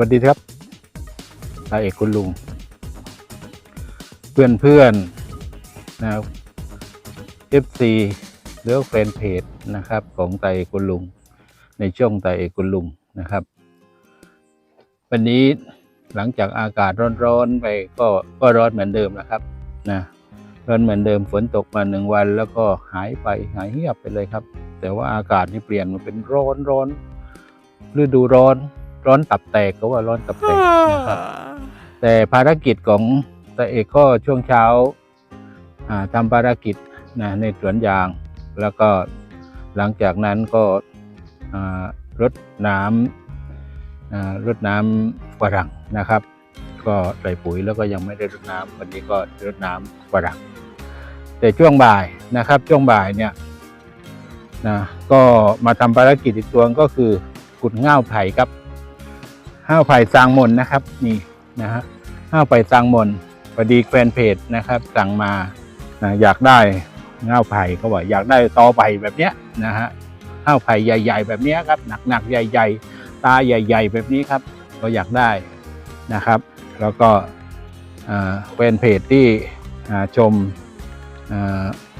วัสดีครับตาเอกคุณลุง เพื่อนเพื่อนนะครับ FC หรือแฟนเพจนะครับ ของตาเอกคุณลุง ในช่วงตาเอกคุณลุงนะครับ วันนี้หลังจากอากาศร้อนๆไปก็ก็ร้อนเหมือนเดิมนะครับนะร้อนเหมือนเดิมฝนตกมาหนึ่งวัน แล้วก็หายไปหายเงียบไปเลยครับ แต่ว่าอากาศนี่เปลี่ยนมาเป็นร้อนร้อนฤดูร้อน ร้อนตับแตกก็ว่าร้อนตับแตกนะครับแต่ภารกิจของตาเอกก็ช่วงเช้าอ่าทำภารกิจนะในสวนยาง แล้วก็หลังจากนั้นก็อ่ารดน้ำอ่ารดน้ำฝรั่งนะครับ ก็ใส่ปุ๋ยแล้วก็ยังไม่ได้รดน้ำวันนี้ก็รดน้ำฝรั่ง แต่ช่วงบ่ายนะครับช่วงบ่ายเนี่ยนะก็มาทำภารกิจอีกตัวก็คือขุดง่าวไผ่ครับ ง่าวไผ่สางมนนะครับ นี่นะฮะง่าวไผ่สางมนพอดีแฟนเพจนะครับ สั่งมานะอยากได้ง่าวไผ่ก็บอกอยากได้ตอไผ่แบบเนี้ยนะฮะง่าวไผ่ใหญ่ ๆ แบบเนี้ยครับหนักๆใหญ่ ๆ ตาใหญ่ ๆ แบบนี้ครับ ก็อยากได้นะครับ แล้วก็แฟนเพจที่ชม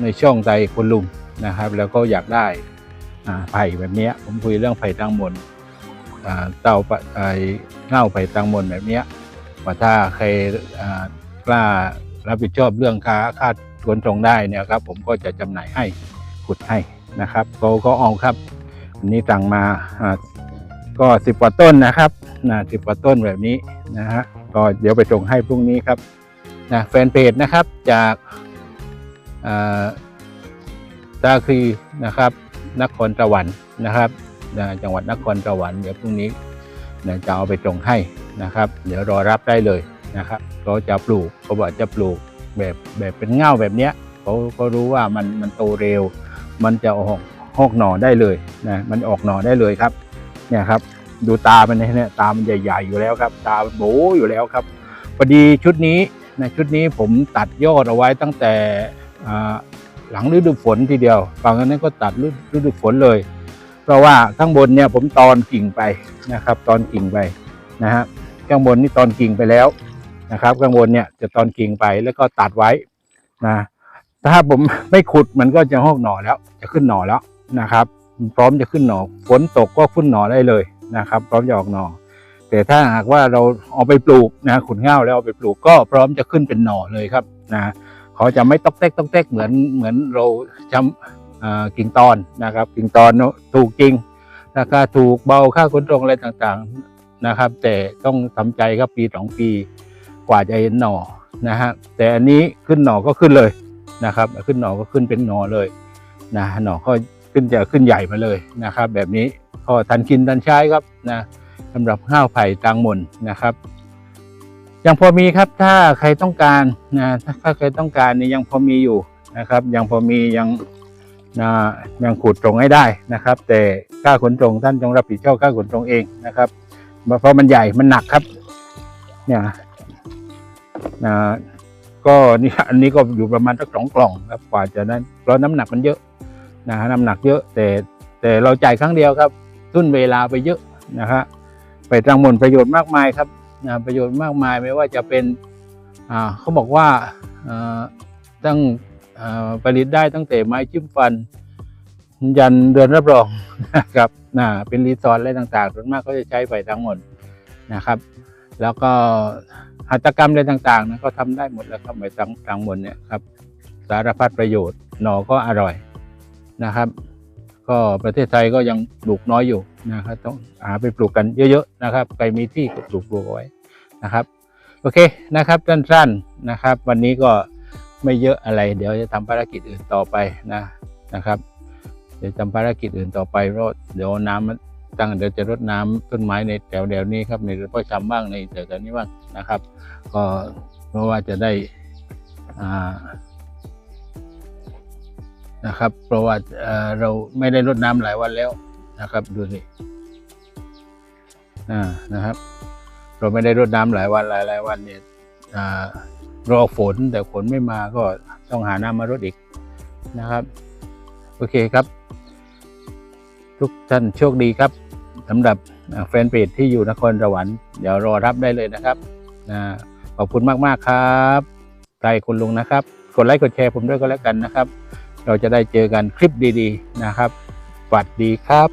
ในช่องใจคุณลุงนะครับ แล้วก็อยากได้ไผ่แบบเนี้ยผมคุยเรื่องไผ่ตังมน เต้าปไอเง่าไผ่ตังมนแบบเนี้ยว่าถ้าใครกล้ารับผิดชอบเรื่องค่าค่าขนส่งได้เนี่ยครับ ผมก็จะจำหน่ายให้ขุดให้นะครับก็ก็เอาครับอันนี้สั่งมาก็สิบกว่าต้นนะครับนะสิบกว่าต้นแบบนี้นะฮะก็เดี๋ยวไปส่งให้พรุ่งนี้ครับนะแฟนเพจนะครับจากอ่าตาคือนะครับนครสวรรค์นะครับ นะจังหวัดนครสวรรค์เดี๋ยวพรุ่งนี้นะจะเอาไปตรงให้นะครับ เดี๋ยวรอรับได้เลยนะครับเขาจะปลูกเขาบอกจะปลูกแบบแบบเป็นเง่าแบบเนี้ยเขาเขารู้ว่ามันมันโตเร็ว มันจะออกหอกหน่อได้เลยนะมันออกหน่อได้เลยครับเนี่ยครับ ดูตามันเนี่ยตามันใหญ่ๆอยู่แล้วครับ ตาโบอยู่แล้วครับพอดีชุดนี้นะชุดนี้ผมตัดยอดเอาไว้ตั้งแต่หลังฤดูฝนทีเดียวฝั่งนั้นก็ตัดฤดูฝนเลย เพราะว่าข้างบนเนี่ยผมตอนกิ่งไปนะครับ ตอนกิ่งไปนะฮะข้างบนนี่ตอนกิ่งไปแล้วนะครับ ข้างบนเนี่ยจะตอนกิ่งไปแล้วก็ตัดไว้นะถ้าผมไม่ขุดมันก็จะหอกหน่อแล้ว จะขึ้นหน่อแล้วนะครับ พร้อมจะขึ้นหน่อฝนตกก็ขึ้นหน่อได้เลยนะครับ พร้อมจะออกหน่อ แต่ถ้าหากว่าเราเอาไปปลูกนะขุดง่าวแล้วเอาไปปลูกก็พร้อมจะขึ้นเป็นหน่อเลยครับนะเขาจะไม่ตอกเต๊กตอกเต๊กเหมือนเหมือนเราจำ กิ่งตอนนะครับ กิ่งตอนถูกจริงราคาถูกเบาค่าขนส่งอะไรต่างๆนะครับ แต่ต้องทำใจครับปีสองปีกว่าจะเห็นหน่อนะฮะแต่อันนี้ขึ้นหน่อก็ขึ้นเลยนะครับ ขึ้นหน่อก็ขึ้นเป็นหน่อเลยนะหน่อก็ขึ้นจะขึ้นใหญ่มาเลยนะครับ แบบนี้ก็ทันกินทันใช้ครับนะสำหรับข้าวไผ่ตังมนนะครับ ยังพอมีครับถ้าใครต้องการนะถ้าใครต้องการนี่ยังพอมีอยู่นะครับ ยังพอมียัง นะยังขุดตรงให้ได้นะครับ แต่ค่าขนส่งท่านจงรับผิดชอบค่าขนส่งเองนะครับเพราะมันใหญ่มันหนักครับ เนี่ยนะก็นี่อันนี้ก็อยู่ประมาณสักสองกล่องครับกว่าจะนั้นเพราะน้ำหนักมันเยอะนะฮะน้ำหนักเยอะแต่แต่เราจ่ายครั้งเดียวครับทุ่นเวลาไปเยอะนะครับไปตังมนประโยชน์มากมายครับนะประโยชน์มากมายไม่ว่าจะเป็นอ่าเขาบอกว่าอ่าตั้ง ผลิตได้ตั้งแต่ไม้จิ้มฟัน ยันเดือนรับรองนะครับนะเป็นรีสอร์ทอะไรต่างๆส่วนมากก็จะใช้ไปทั้งหมดนะครับ แล้วก็หัตถกรรมอะไรต่างๆนะก็ทำได้หมดแล้วครับไปทั้งทั้งหมดเนี่ยครับ สารพัดประโยชน์หน่อก็อร่อยนะครับ ก็ประเทศไทยก็ยังปลูกน้อยอยู่นะครับต้องหาไปปลูกกันเยอะๆนะครับใครมีที่ก็ปลูกปลูกไว้นะครับ โอเคนะครับสั้นๆนะครับ วันนี้ก็ ไม่เยอะอะไร เดี๋ยวจะทำภารกิจอื่นต่อไปนะนะครับ เดี๋ยวทำภารกิจอื่นต่อไปเพราะเดี๋ยวน้ำมันตั้งเดี๋ยวจะรดน้ำต้นไม้ในแถวแถวนี้ครับในพ่อชำบ้างในแถวแถวนี้บ้างนะครับ ก็เพราะว่าจะได้อ่านะครับ เพราะว่าเอ่อเราไม่ได้รดน้ำหลายวันแล้วนะครับ ดูสิอ่านะครับ เราไม่ได้รดน้ำหลายวันหลายหลายวันเนี่ยอ่า รอฝนแต่ฝนไม่มาก็ต้องหาน้ำมารดอีกนะครับ โอเคครับ ทุกท่านโชคดีครับสำหรับแฟนเพจที่อยู่นครสวรรค์เดี๋ยวรอรับได้เลยนะครับนะขอบคุณมาก ๆ ครับใจคุณลุงนะครับ กดไลค์กดแชร์ผมด้วยก็แล้วกันนะครับ เราจะได้เจอกันคลิปดี ๆ นะครับสวัสดีครับ